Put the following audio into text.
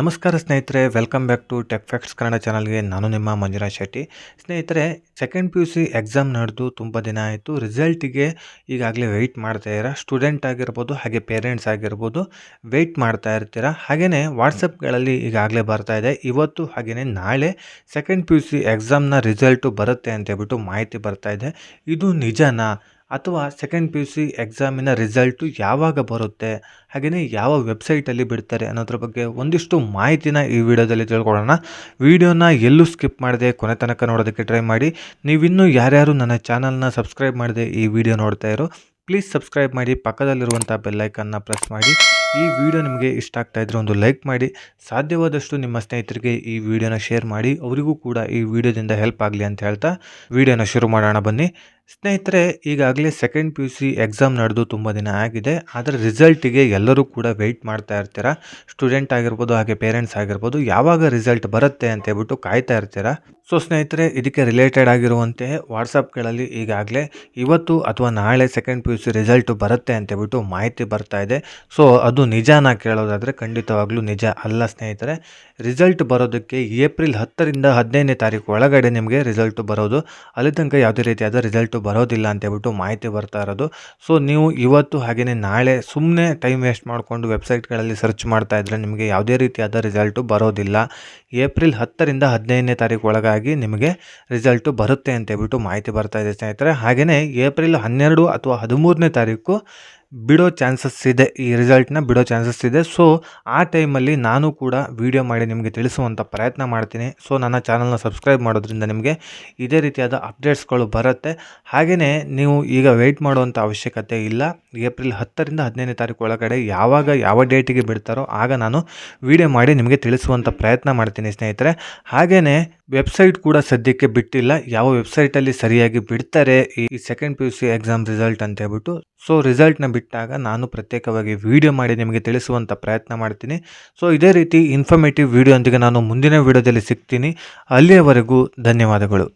ನಮಸ್ಕಾರ ಸ್ನೇಹಿತರೆ welcome back to tech facts Kannada ಚಾನಲ್ಗೆ ನಾನು ನಿಮ್ಮ ಮಂಜುನಾಥ್ ಶೆಟ್ಟಿ. ಸ್ನೇಹಿತರೆ second P U C exam ನಡೆದು ತುಂಬ ದಿನ ಆಯಿತು. ರಿಸಲ್ಟಿಗೆ ಈಗಾಗಲೇ ವೆಯ್ಟ್ ಮಾಡ್ತಾ ಇರೋ ಸ್ಟೂಡೆಂಟ್ ಆಗಿರ್ಬೋದು, ಹಾಗೆ ಪೇರೆಂಟ್ಸ್ ಆಗಿರ್ಬೋದು ವೆಯ್ಟ್ ಮಾಡ್ತಾ ಇರ್ತೀರಾ? ಹಾಗೆಯೇ ವಾಟ್ಸಪ್ಗಳಲ್ಲಿ ಈಗಾಗಲೇ ಬರ್ತಾ ಇದೆ. ಇವತ್ತು ಹಾಗೆಯೇ ನಾಳೆ ಸೆಕೆಂಡ್ ಪಿ ಯು ಸಿ ಎಕ್ಸಾಮ್ನ ರಿಸಲ್ಟು ಬರುತ್ತೆ ಅಂತ ಹೇಳ್ಬಿಟ್ಟು ಮಾಹಿತಿ ಬರ್ತಾ ಇದೆ. ಇದು ನಿಜನಾ? ಅಥವಾ ಸೆಕೆಂಡ್ ಪಿ ಯು ಸಿ ಎಕ್ಸಾಮಿನ ರಿಸಲ್ಟು ಯಾವಾಗ ಬರುತ್ತೆ ಹಾಗೆಯೇ ಯಾವ ವೆಬ್ಸೈಟಲ್ಲಿ ಬಿಡ್ತಾರೆ ಅನ್ನೋದ್ರ ಬಗ್ಗೆ ಒಂದಿಷ್ಟು ಮಾಹಿತಿನ ಈ ವಿಡಿಯೋದಲ್ಲಿ ತಿಳ್ಕೊಳ್ಳೋಣ. ವಿಡಿಯೋನ ಎಲ್ಲೂ ಸ್ಕಿಪ್ ಮಾಡದೆ ಕೊನೆ ತನಕ ನೋಡೋದಕ್ಕೆ ಟ್ರೈ ಮಾಡಿ. ನೀವಿನ್ನೂ ಯಾರ್ಯಾರು ನನ್ನ ಚಾನಲ್ನ ಸಬ್ಸ್ಕ್ರೈಬ್ ಮಾಡದೆ ಈ ವಿಡಿಯೋ ನೋಡ್ತಾ ಇರೋ ಪ್ಲೀಸ್ ಸಬ್ಸ್ಕ್ರೈಬ್ ಮಾಡಿ. ಪಕ್ಕದಲ್ಲಿರುವಂಥ ಬೆಲ್ಲೈಕನ್ನ ಪ್ರೆಸ್ ಮಾಡಿ. ಈ ವಿಡಿಯೋ ನಿಮಗೆ ಇಷ್ಟ ಆಗ್ತಾ ಇದ್ರೆ ಒಂದು ಲೈಕ್ ಮಾಡಿ, ಸಾಧ್ಯವಾದಷ್ಟು ನಿಮ್ಮ ಸ್ನೇಹಿತರಿಗೆ ಈ ವಿಡಿಯೋನ ಶೇರ್ ಮಾಡಿ, ಅವರಿಗೂ ಕೂಡ ಈ ವಿಡಿಯೋದಿಂದ ಹೆಲ್ಪ್ ಆಗಲಿ ಅಂತ ಹೇಳ್ತಾ ವಿಡಿಯೋನ ಶುರು ಮಾಡೋಣ ಬನ್ನಿ. ಸ್ನೇಹಿತರೆ, ಈಗಾಗಲೇ second P U C exam ನಡೆದು ತುಂಬ ದಿನ ಆಗಿದೆ. ಆದರೆ ರಿಸಲ್ಟಿಗೆ ಎಲ್ಲರೂ ಕೂಡ ವೆಯ್ಟ್ ಮಾಡ್ತಾ ಇರ್ತೀರ? ಸ್ಟೂಡೆಂಟ್ ಆಗಿರ್ಬೋದು, ಹಾಗೆ ಪೇರೆಂಟ್ಸ್ ಆಗಿರ್ಬೋದು, ಯಾವಾಗ ರಿಸಲ್ಟ್ ಬರುತ್ತೆ ಅಂತ ಹೇಳ್ಬಿಟ್ಟು ಕಾಯ್ತಾ ಇರ್ತೀರ? ಸೊ ಸ್ನೇಹಿತರೆ, ಇದಕ್ಕೆ ರಿಲೇಟೆಡ್ ಆಗಿರುವಂತೆ ವಾಟ್ಸಪ್ಗಳಲ್ಲಿ ಈಗಾಗಲೇ ಇವತ್ತು ಅಥವಾ ನಾಳೆ second P U C result ಬರುತ್ತೆ ಅಂತ ಹೇಳ್ಬಿಟ್ಟು ಮಾಹಿತಿ ಬರ್ತಾ ಇದೆ. ಸೊ ಅದು ನಿಜಾನ ಕೇಳೋದಾದರೆ ಖಂಡಿತವಾಗ್ಲೂ ನಿಜ ಅಲ್ಲ ಸ್ನೇಹಿತರೆ. ರಿಸಲ್ಟ್ ಬರೋದಕ್ಕೆ ಏಪ್ರಿಲ್ ಹತ್ತರಿಂದ ಹದಿನೈದನೇ ತಾರೀಕು ಒಳಗಡೆ ನಿಮಗೆ ರಿಸಲ್ಟ್ ಬರೋದು. ಅಲ್ಲಿ ತನಕ ಯಾವುದೇ ರೀತಿಯಾದ ರಿಸಲ್ಟು ಬರೋದಿಲ್ಲ ಅಂತ ಹೇಳ್ಬಿಟ್ಟು ಮಾಹಿತಿ ಬರ್ತಾ ಇರೋದು. ಸೊ ನೀವು ಇವತ್ತು ಹಾಗೆಯೇ ನಾಳೆ ಸುಮ್ಮನೆ ಟೈಮ್ ವೇಸ್ಟ್ ಮಾಡಿಕೊಂಡು ವೆಬ್ಸೈಟ್ಗಳಲ್ಲಿ ಸರ್ಚ್ ಮಾಡ್ತಾ ಇದ್ದರೆ ನಿಮಗೆ ಯಾವುದೇ ರೀತಿಯಾದ ರಿಸಲ್ಟು ಬರೋದಿಲ್ಲ. ಏಪ್ರಿಲ್ ಹತ್ತರಿಂದ ಹದಿನೈದನೇ ತಾರೀಕು ಒಳಗಾಗಿ ನಿಮಗೆ ರಿಸಲ್ಟು ಬರುತ್ತೆ ಅಂತ ಹೇಳ್ಬಿಟ್ಟು ಮಾಹಿತಿ ಬರ್ತಾ ಇದೆ ಸ್ನೇಹಿತರೆ. ಹಾಗೆಯೇ ಏಪ್ರಿಲ್ ಹನ್ನೆರಡು ಅಥವಾ ಹದಿಮೂರನೇ ತಾರೀಕು ಬಿಡೋ ಚಾನ್ಸಸ್ ಇದೆ, ಈ ರಿಸಲ್ಟ್ನ ಬಿಡೋ ಚಾನ್ಸಸ್ ಇದೆ. ಸೊ ಆ ಟೈಮಲ್ಲಿ ನಾನು ಕೂಡ ವೀಡಿಯೋ ಮಾಡಿ ನಿಮಗೆ ತಿಳಿಸುವಂಥ ಪ್ರಯತ್ನ ಮಾಡ್ತೀನಿ. ಸೊ ನನ್ನ ಚಾನಲ್ನ ಸಬ್ಸ್ಕ್ರೈಬ್ ಮಾಡೋದ್ರಿಂದ ನಿಮಗೆ ಇದೇ ರೀತಿಯಾದ ಅಪ್ಡೇಟ್ಸ್ಗಳು ಬರುತ್ತೆ. ಹಾಗೆಯೇ ನೀವು ಈಗ ವೆಯ್ಟ್ ಮಾಡುವಂಥ ಅವಶ್ಯಕತೆ ಇಲ್ಲ. ಏಪ್ರಿಲ್ ಹತ್ತರಿಂದ ಹದಿನೈದನೇ ತಾರೀಕು ಒಳಗಡೆ ಯಾವಾಗ ಯಾವ ಡೇಟಿಗೆ ಬಿಡ್ತಾರೋ ಆಗ ನಾನು ವೀಡಿಯೋ ಮಾಡಿ ನಿಮಗೆ ತಿಳಿಸುವಂಥ ಪ್ರಯತ್ನ ಮಾಡ್ತೀನಿ ಸ್ನೇಹಿತರೆ. ಹಾಗೆಯೇ ವೆಬ್ಸೈಟ್ ಕೂಡ ಸದ್ಯಕ್ಕೆ ಬಿಟ್ಟಿಲ್ಲ. ಯಾವ ವೆಬ್ಸೈಟಲ್ಲಿ ಸರಿಯಾಗಿ ಬಿಡ್ತಾರೆ ಈ second P U C exam result ಅಂತ ಹೇಳ್ಬಿಟ್ಟು. ಸೊ ರಿಸಲ್ಟ್ನ ಬಿಟ್ಟಾಗ ನಾನು ಪ್ರತ್ಯೇಕವಾಗಿ ವಿಡಿಯೋ ಮಾಡಿ ನಿಮಗೆ ತಿಳಿಸುವಂಥ ಪ್ರಯತ್ನ ಮಾಡ್ತೀನಿ. ಸೊ ಇದೇ ರೀತಿ ಇನ್ಫಾರ್ಮೇಟಿವ್ ವಿಡಿಯೋ ನಾನು ಮುಂದಿನ ವಿಡಿಯೋದಲ್ಲಿ ಸಿಗ್ತೀನಿ. ಅಲ್ಲಿಯವರೆಗೂ ಧನ್ಯವಾದಗಳು.